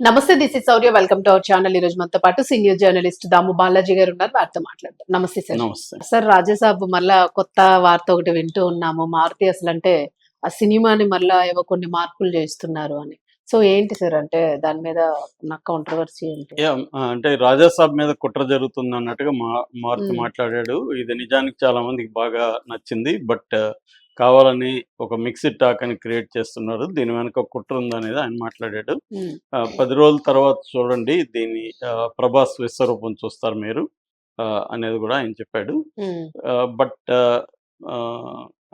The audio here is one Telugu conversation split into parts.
నమస్తే this is Sourya welcome to our channel ఈ రోజు మనతో పాటు సీనియర్ జర్నలిస్ట్ దాము బాలాజీ గారు ఉన్నారు. వారితో మాట్లాడదాం. నమస్తే సార్. నమస్తే. సార్ రాజాసాబ్ మళ్ళా కొత్త వార్త ఒకటి వింటూ ఉన్నాము. మారుతి అసలు అంటే ఆ సినిమాని మళ్ళా ఏవో కొన్ని మార్పులు చేస్తున్నారు అని. సో ఏంటి సార్ అంటే దాని మీద నాకు కాంట్రవర్సీ ఏంటి? అంటే రాజాసాబ్ మీద కుట్ర జరుగుతుంది అన్నట్టుగా మా మారుతి. మాట్లాడాడు. ఇది నిజానికి చాలా మందికి బాగా నచ్చింది. బట్ కావాలని ఒక మిక్స్డ్ టాక్ అని క్రియేట్ చేస్తున్నారు. దీని వెనక కుట్ర ఉందనేది ఆయన మాట్లాడాడు. పది రోజుల తర్వాత చూడండి దీని ప్రభాస్ విశ్వరూపం చూస్తారు మీరు అనేది కూడా ఆయన చెప్పాడు. బట్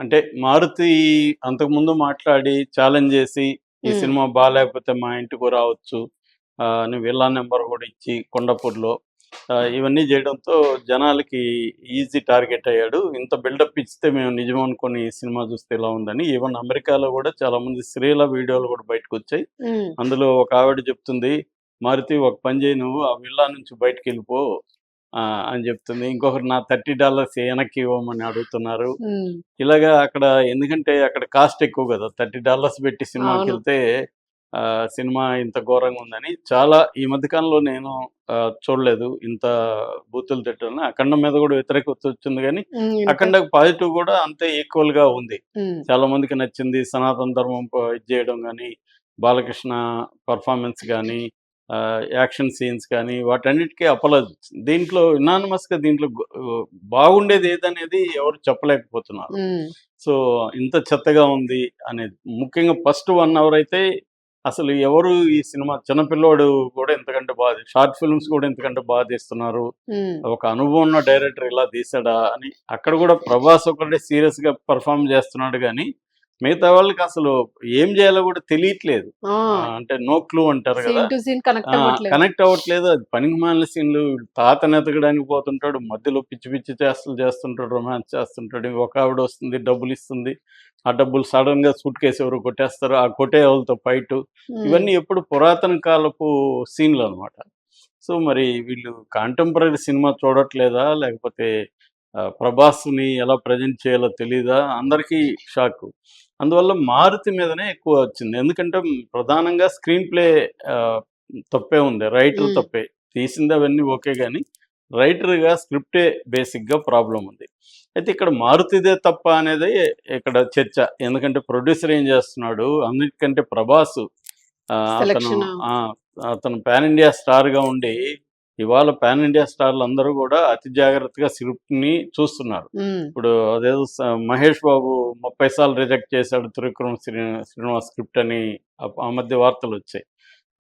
అంటే మారుతి అంతకుముందు మాట్లాడి ఛాలెంజ్ చేసి ఈ. సినిమా బాగాలేకపోతే మా ఇంటికి రావచ్చు అని విల్లా నెంబర్ కూడా ఇచ్చి కొండపూర్లో ఇవన్నీ చేయడంతో జనాలకి ఈజీ టార్గెట్ అయ్యాడు. ఇంత బిల్డప్ ఇస్తే మేము నిజం అనుకుని సినిమా చూస్తే ఇలా ఉందని. ఈవెన్ అమెరికాలో కూడా చాలా మంది స్త్రీల వీడియోలు కూడా బయటకు వచ్చాయి. అందులో ఒక ఆవిడ చెప్తుంది మారుతి ఒక పని చేయి నువ్వు ఆ విల్లా నుంచి బయటకు వెళ్ళిపో అని చెప్తుంది. ఇంకొకరు నా థర్టీ డాలర్స్ వెనక్కి ఇవ్వమని అడుగుతున్నారు. ఇలాగా అక్కడ ఎందుకంటే అక్కడ కాస్ట్ ఎక్కువ కదా. థర్టీ డాలర్స్ పెట్టి సినిమాకి. వెళ్తే సినిమా ఇంత ఘోరంగా ఉందని. చాలా ఈ మధ్యకాలంలో నేను చూడలేదు ఇంత బూతులు తిట్టడం అఖండం మీద కూడా వ్యతిరేకత వచ్చింది కానీ అఖండ పాజిటివ్ కూడా అంతే ఈక్వల్గా ఉంది చాలా మందికి నచ్చింది సనాతన ధర్మం ఇది చేయడం కానీ బాలకృష్ణ పర్ఫార్మెన్స్ కానీ యాక్షన్ సీన్స్ కానీ వాటన్నిటికీ అపలాజ్ దీంట్లో ఇనానమస్గా దీంట్లో బాగుండేది ఏదనేది ఎవరు చెప్పలేకపోతున్నారు. సో ఇంత చెత్తగా ఉంది అనేది ముఖ్యంగా ఫస్ట్ వన్ అవర్ అయితే అసలు ఎవరు ఈ సినిమా చిన్నపిల్లోడు కూడా ఎంతకంటే బాగా షార్ట్ ఫిల్మ్స్ కూడా ఎంతకంటే బాగా తీస్తున్నారు. ఒక అనుభవం ఉన్న డైరెక్టర్ ఇలా తీసాడా అని అక్కడ కూడా ప్రభాస్ ఒకటే సీరియస్గా పర్ఫామ్ చేస్తున్నాడు కానీ మిగతా వాళ్ళకి అసలు ఏం చేయాలో కూడా తెలియట్లేదు. అంటే నో క్లూ అంటారు కదా. కనెక్ట్ అవ్వట్లేదు. అది పనికి మాలిన సీన్లు తాతను ఎతకడానికి పోతుంటాడు. మధ్యలో పిచ్చి పిచ్చి చేష్టలు చేస్తుంటాడు. రొమాన్స్ చేస్తుంటాడు. ఒక ఆవిడ వస్తుంది డబ్బులు ఇస్తుంది. ఆ డబ్బులు సడన్గా సూట్ కేసు ఎవరు కొట్టేస్తారు. ఆ కొట్టే వాళ్ళతో ఫైట్ ఇవన్నీ ఎప్పుడు పురాతన కాలపు సీన్లు అన్నమాట. సో మరి వీళ్ళు కాంటెంపరీ సినిమా చూడట్లేదా? లేకపోతే ప్రభాస్ని ఎలా ప్రజెంట్ చేయాలో తెలీదా? అందరికీ షాక్. అందువల్ల మారుతి మీదనే ఎక్కువ వచ్చింది. ఎందుకంటే ప్రధానంగా స్క్రీన్ ప్లే తప్పే ఉంది. రైటర్. తప్పే. తీసింది అవన్నీ ఓకే కానీ రైటర్గా స్క్రిప్టే బేసిక్గా ప్రాబ్లం ఉంది. అయితే ఇక్కడ మారుతిదే తప్ప అనేది ఇక్కడ చర్చ. ఎందుకంటే ప్రొడ్యూసర్ ఏం చేస్తున్నాడు? అన్నిటికంటే ప్రభాస్ అతను అతను పాన్ ఇండియా స్టార్గా ఉండి ఇవాళ పాన్ ఇండియా స్టార్లు అందరూ కూడా అతి జాగ్రత్తగా స్క్రిప్ట్ని చూస్తున్నారు. ఉమ్, ఇప్పుడు అదేదో మహేష్ బాబు ముప్పై సార్లు రిజెక్ట్ చేశాడు త్రివిక్రమ్ శ్రీ శ్రీనివాస్ స్క్రిప్ట్ అని ఆ- ఆ మధ్య వార్తలు వచ్చాయి.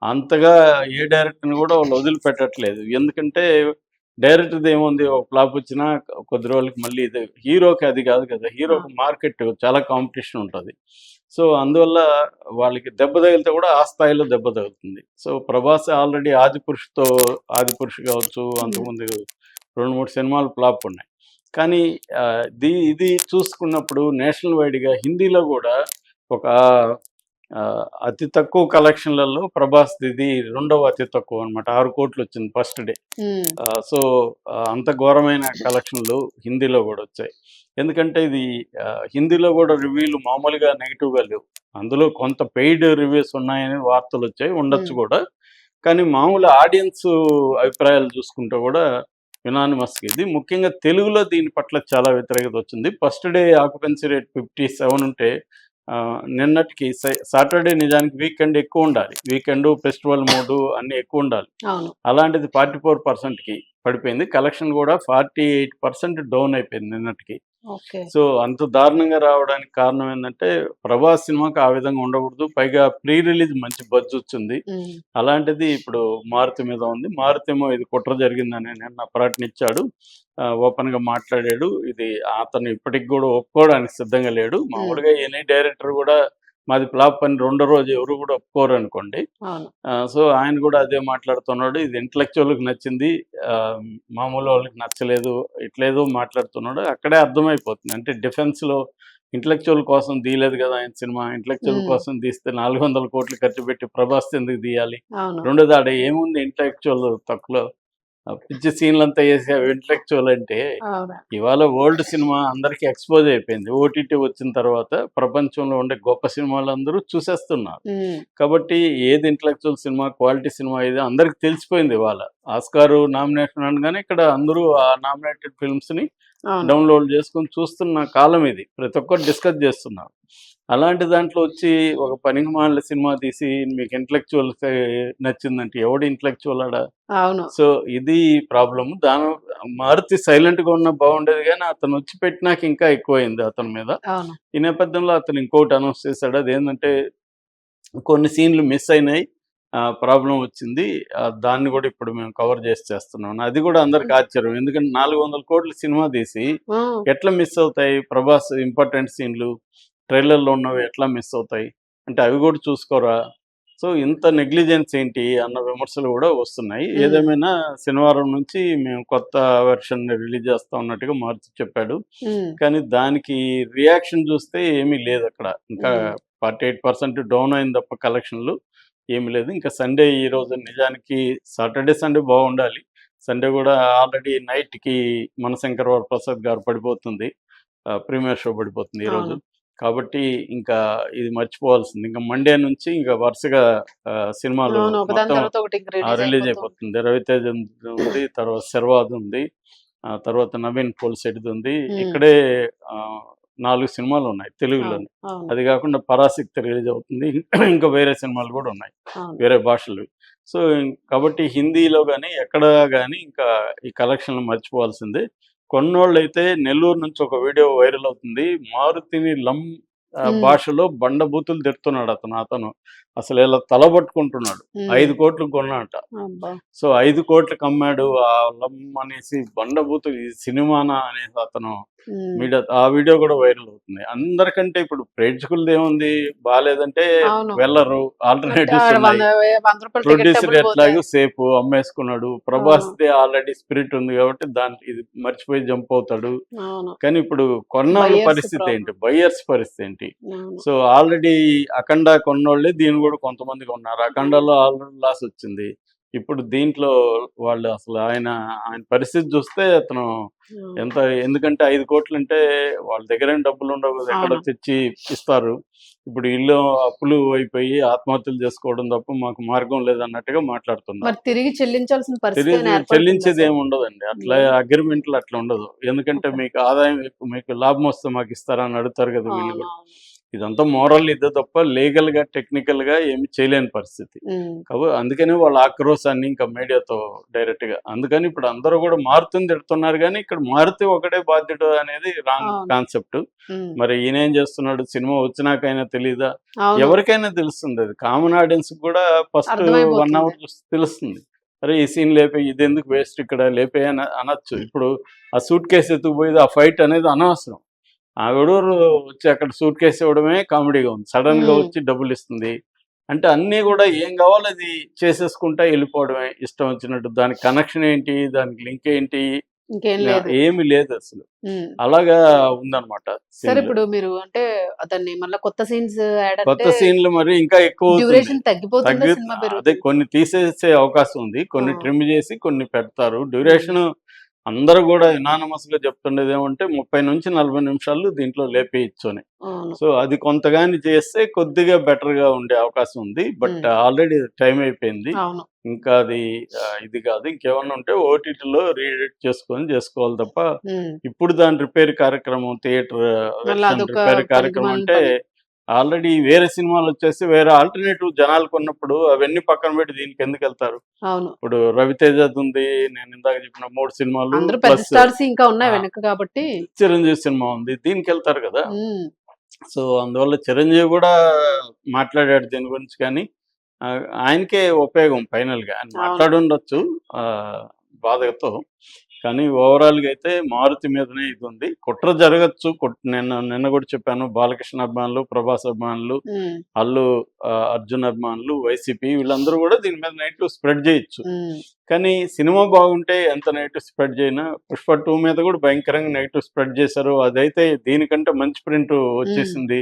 అంతగా ఏ డైరెక్టర్ని కూడా వాళ్ళు వదిలిపెట్టట్లేదు. ఎందుకంటే డైరెక్టర్ది ఏముంది? ఒక ఫ్లాప్ వచ్చినా కొద్ది రోజులకి మళ్ళీ ఇది హీరోకి అది కాదు కదా. హీరోకి మార్కెట్ చాలా కాంపిటీషన్ ఉంటుంది. సో అందువల్ల వాళ్ళకి దెబ్బ తగిలితే కూడా ఆ స్థాయిలో దెబ్బ తగులుతుంది. సో ప్రభాస్ ఆల్రెడీ ఆది పురుషుతో ఆది పురుషు కావచ్చు అంతకుముందు రెండు మూడు సినిమాలు ఫ్లాప్ ఉన్నాయి. కానీ ఇది ఇది చూసుకున్నప్పుడు నేషనల్ వైడ్గా హిందీలో కూడా ఒక అతి తక్కువ కలెక్షన్లలో ప్రభాస్ ఇది రెండవ అతి తక్కువ అనమాట ఆరు కోట్లు వచ్చింది ఫస్ట్ డే. సో అంత ఘోరమైన కలెక్షన్లు హిందీలో కూడా వచ్చాయి. ఎందుకంటే ఇది హిందీలో కూడా రివ్యూలు మామూలుగా నెగిటివ్గా లేవు. అందులో కొంత పెయిడ్ రివ్యూస్ ఉన్నాయని వార్తలు వచ్చాయి ఉండొచ్చు. కూడా. కానీ మామూలు ఆడియన్స్ అభిప్రాయాలు చూసుకుంటే కూడా యునానిమస్ ఇది. ముఖ్యంగా తెలుగులో దీని పట్ల చాలా వ్యతిరేకత వచ్చింది. First day occupancy rate fifty seven ఉంటే నిన్నటికి సాటర్డే నిజానికి వీకెండ్ ఎక్కువ ఉండాలి. వీకెండ్ ఫెస్టివల్ మూడు అన్నీ ఎక్కువ ఉండాలి. అలాంటిది ఫార్టీ ఫోర్ పర్సెంట్కి పడిపోయింది. కలెక్షన్ కూడా ఫార్టీ ఎయిట్ పర్సెంట్ డౌన్ అయిపోయింది నిన్నటికి. సో అంత దారుణంగా రావడానికి కారణం ఏంటంటే ప్రభాస్ సినిమాకి ఆ విధంగా ఉండకూడదు. పైగా ప్రీ రిలీజ్ మంచి బజ్ వచ్చింది. అలాంటిది ఇప్పుడు మారుతి మీద ఉంది. మారుతి ఏమో ఇది కుట్ర జరిగిందని నిన్న ప్రకటించాడు ఆ, ఓపెన్గా మాట్లాడాడు. ఇది అతను ఇప్పటికి కూడా ఒప్పుకోవడానికి సిద్ధంగా లేడు. మామూలుగా ఎనీ డైరెక్టర్ కూడా మాది ఫ్లాప్ అని రెండో రోజు ఎవరు కూడా ఒప్పుకోరు అనుకోండి. సో ఆయన కూడా అదే మాట్లాడుతున్నాడు. ఇది ఇంటలెక్చువల్కి నచ్చింది. మామూలు వాళ్ళకి నచ్చలేదు ఇట్లేదో మాట్లాడుతున్నాడు. అక్కడే అర్థమైపోతుంది. అంటే డిఫెన్స్లో ఇంటలెక్చువల్ కోసం తీయలేదు కదా ఆయన సినిమా. ఇంటలెక్చువల్. కోసం తీస్తే నాలుగు వందల కోట్లు ఖర్చు పెట్టి ప్రభాస్ ఎందుకు తీయాలి? రెండోది ఆడ ఏముంది ఇంటలెక్చువల్ తక్కువ పిచ్చి సీన్లు అంతా వేసి ఇంటలెక్చువల్ అంటే ఇవాళ ఓల్డ్ సినిమా అందరికీ ఎక్స్పోజ్ అయిపోయింది. ఓటీటీ వచ్చిన తర్వాత ప్రపంచంలో ఉండే గొప్ప సినిమాలు అందరూ చూసేస్తున్నారు కాబట్టి ఏది ఇంటలెక్చువల్ సినిమా క్వాలిటీ సినిమా ఇది అందరికి తెలిసిపోయింది ఇవాళ. ఆస్కార్ నామినేషన్ అనగానే ఇక్కడ అందరూ ఆ నామినేటెడ్ ఫిల్మ్స్ని డౌన్లోడ్ చేసుకొని చూస్తున్న కాలం ఇది. ప్రతి ఒక్కరు డిస్కస్ చేస్తున్నారు. అలాంటి దాంట్లో వచ్చి ఒక పనికి మాలిన సినిమా తీసి మీకు ఇంటలెక్చువల్ నచ్చిందంటే ఎవడు ఇంటలెక్చువల్ ఆడ? అవును. సో ఇది ప్రాబ్లమ్ దాని మారుతి సైలెంట్గా ఉన్న బాగుండేది కానీ అతను వచ్చి పెట్టినాక ఇంకా ఎక్కువైంది అతని మీద. ఈ నేపథ్యంలో అతను ఇంకోటి అనౌన్స్ చేశాడు. అదేంటంటే కొన్ని సీన్లు మిస్ అయినాయి. ప్రాబ్లం వచ్చింది. దాన్ని కూడా ఇప్పుడు మేము కవర్ చేసి చేస్తున్నాం. అది కూడా అందరికి ఆశ్చర్యం. ఎందుకంటే నాలుగు వందల కోట్ల సినిమా తీసి ఎట్లా మిస్ అవుతాయి? ప్రభాస్ ఇంపార్టెంట్ సీన్లు ట్రైలర్లో ఉన్నవి ఎట్లా మిస్ అవుతాయి? అంటే అవి కూడా చూసుకోరా? సో ఇంత నెగ్లిజెన్స్ ఏంటి అన్న విమర్శలు కూడా వస్తున్నాయి. ఏదేమైనా శనివారం నుంచి మేము కొత్త వెర్షన్ రిలీజ్ చేస్తా ఉన్నట్టుగా మార్చి చెప్పాడు. కానీ దానికి రియాక్షన్ చూస్తే ఏమీ లేదు అక్కడ. ఇంకా. ఫార్టీ ఎయిట్ పర్సెంట్ డౌన్ అయింది తప్ప కలెక్షన్లు. ఏమీ లేదు. ఇంకా సండే ఈ రోజు నిజానికి సాటర్డే సండే బాగుండాలి. సండే కూడా ఆల్రెడీ నైట్కి మనశంకర్ ప్రసాద్ గారు పడిపోతుంది. ప్రీమియర్ షో పడిపోతుంది ఈ రోజు. అవును. కాబట్టి ఇంకా ఇది మర్చిపోవాల్సింది. ఇంకా మండే నుంచి ఇంకా వరుసగా సినిమాలు రిలీజ్ అయిపోతుంది. రవితేజ్ ఉంది తర్వాత శర్వాద్ ఉంది తర్వాత నవీన్ పోల్సెడ్ది ఉంది. ఇక్కడే నాలుగు సినిమాలు ఉన్నాయి తెలుగులో అవును అది కాకుండా పరాశక్తి రిలీజ్ అవుతుంది. ఇంకా వేరే సినిమాలు కూడా ఉన్నాయి. వేరే భాషలు. సో కాబట్టి హిందీలో కానీ ఎక్కడ కానీ ఇంకా ఈ కలెక్షన్లు మర్చిపోవాల్సిందే. కొన్నోళ్ళు అయితే నెల్లూరు నుంచి ఒక వీడియో వైరల్ అవుతుంది. మారుతిని లం. భాషలో బండబూతులు తిడుతున్నాడు అతను అతను అసలు ఇలా తలబట్టుకుంటున్నాడు ఐదు కోట్లు కొన్నాట సో ఐదు కోట్లకు అమ్మాడు ఆ లమ్ అనేసి బండబూతు ఈ సినిమానా అనేసి అతను మీడియా ఆ వీడియో కూడా వైరల్ అవుతుంది. అందరికంటే ఇప్పుడు ప్రేక్షకులది ఏముంది? బాగాలేదంటే. వెళ్ళరు. Alternatives producer. ఎట్లాగో సేపు అమ్మేసుకున్నాడు. ప్రభాస్ దే ఆల్రెడీ స్పిరిట్ ఉంది కాబట్టి దాని ఇది మర్చిపోయి జంప్ అవుతాడు. కానీ ఇప్పుడు కొన్న Buyers పరిస్థితి. ఏంటి? బయ్యర్స్ పరిస్థితి ఏంటి? అవును. సో ఆల్రెడీ అఖండ కొన్నోళ్ళే దీన్ని కూడా కొంతమంది కొన్నారు అఖండలో ఆల్రెడీ లాస్ వచ్చింది. ఇప్పుడు దీంట్లో వాళ్ళు అసలు ఆయన ఆయన పరిస్థితి చూస్తే అతను. ఎంత ఎందుకంటే ఐదు కోట్లు అంటే వాళ్ళ దగ్గర డబ్బులు ఉండవు ఎక్కడ. తెచ్చి ఇస్తారు. ఇప్పుడు ఇల్లు అప్పులు అయిపోయి ఆత్మహత్యలు చేసుకోవడం తప్ప మాకు మార్గం లేదన్నట్టుగా మాట్లాడుతున్నారు తిరిగి చెల్లించాల్సిన పరిస్థితి చెల్లించేది? ఏమి ఉండదండి అట్లా. అగ్రిమెంట్లు అట్లా ఉండదు ఎందుకంటే. మీకు ఆదాయం మీకు లాభం వస్తే మాకు ఇస్తారా అని అడుగుతారు కదా వీళ్ళు కూడా. ఇదంతా మోరల్ ఇదే తప్ప లీగల్గా టెక్నికల్గా ఏమి చేయలేని పరిస్థితి. కాబట్టి అందుకని వాళ్ళ ఆక్రోశాన్ని ఇంకా మీడియాతో డైరెక్ట్గా. అందుకని ఇప్పుడు అందరూ కూడా మారుతుంది తిడుతున్నారు కానీ ఇక్కడ మారుతి ఒకటే బాధ్యుడు అనేది రాంగ్. కాన్సెప్ట్. మరి ఈయన ఏం చేస్తున్నాడు? సినిమా వచ్చినాకైనా తెలీదా? ఎవరికైనా తెలుస్తుంది అది. కామన్ ఆడియన్స్ కూడా ఫస్ట్. వన్ అవర్ చూస్తే తెలుస్తుంది. అరే ఈ సీన్ లేపే ఇది ఎందుకు వేస్ట్ ఇక్కడ లేపే అని అనొచ్చు. ఇప్పుడు ఆ సూట్ కేసు ఎత్తుకుపోయేది ఆ ఫైట్ అనేది అనవసరం. ఆవిడ వచ్చి అక్కడ సూట్ కేసు ఇవ్వడమే కామెడీగా ఉంది. సడన్గా. వచ్చి డబ్బులు ఇస్తుంది. అంటే అన్నీ కూడా ఏం కావాలో అది చేసేసుకుంటా వెళ్ళిపోవడమే. ఇష్టం వచ్చినట్టు దానికి కనెక్షన్ ఏంటి దానికి లింక్ ఏంటి? ఏమి లేదు అసలు. అలాగా ఉందన్నమాట సరే. ఇప్పుడు మీరు అంటే అతన్ని మళ్ళీ కొత్త సీన్స్ కొత్త సీన్లు మరి ఇంకా ఎక్కువ. డ్యూరేషన్ తగ్గిపోతుందా అదే కొన్ని తీసేసే అవకాశం ఉంది. కొన్ని. ట్రిమ్ చేసి కొన్ని పెడతారు. డ్యూరేషన్ అందరూ కూడా యునానమస్గా చెప్తుండేది ఏమంటే ముప్పై నుంచి నలభై నిమిషాలు దీంట్లో లేపేయచ్చు అని సో అది కొంతగాని చేస్తే కొద్దిగా బెటర్గా ఉండే అవకాశం ఉంది. బట్. ఆల్రెడీ టైం అయిపోయింది. ఇంకా అది ఇది కాదు. ఇంకేమన్నా ఉంటే ఓటీటీలో రీఎడిట్ చేసుకొని చేసుకోవాలి తప్ప ఇప్పుడు దాని రిపేర్ కార్యక్రమం థియేటర్ రిపేర్ కార్యక్రమం అంటే. ఆల్రెడీ వేరే సినిమాలు వచ్చేసి వేరే ఆల్టర్నేటివ్ జనాలు కొన్నప్పుడు అవన్నీ పక్కన పెట్టి దీనికి ఎందుకు వెళ్తారు? అవును. ఇప్పుడు రవితేజది ఉంది నేను ఇందాక చెప్పిన మూడు సినిమాలు స్టార్స్ ఇంకా ఉన్నాయి. వెనక కాబట్టి. చిరంజీవి సినిమా ఉంది దీనికి వెళ్తారు కదా? సో అందువల్ల చిరంజీవి కూడా మాట్లాడాడు దీని గురించి కానీ ఆయనకే ఉపయోగం ఫైనల్గా ఆయన అవును. మాట్లాడి ఉండొచ్చు ఆ, బాధతో. కానీ ఓవరాల్గా అయితే మారుతి మీదనే ఇది ఉంది. కుట్ర జరగచ్చు. నిన్న నిన్న కూడా చెప్పాను బాలకృష్ణ అభిమానులు ప్రభాస్ అభిమానులు అల్లు అర్జున్ అభిమానులు వైసీపీ వీళ్ళందరూ కూడా దీని మీద నెగిటివ్ స్ప్రెడ్ చేయొచ్చు. కానీ సినిమా బాగుంటే ఎంత నెగిటివ్ స్ప్రెడ్ చేయనా? పుష్ప టూ మీద కూడా భయంకరంగా నెగిటివ్ స్ప్రెడ్ చేశారు. అదైతే దీనికంటే మంచి ప్రింట్ వచ్చేసింది.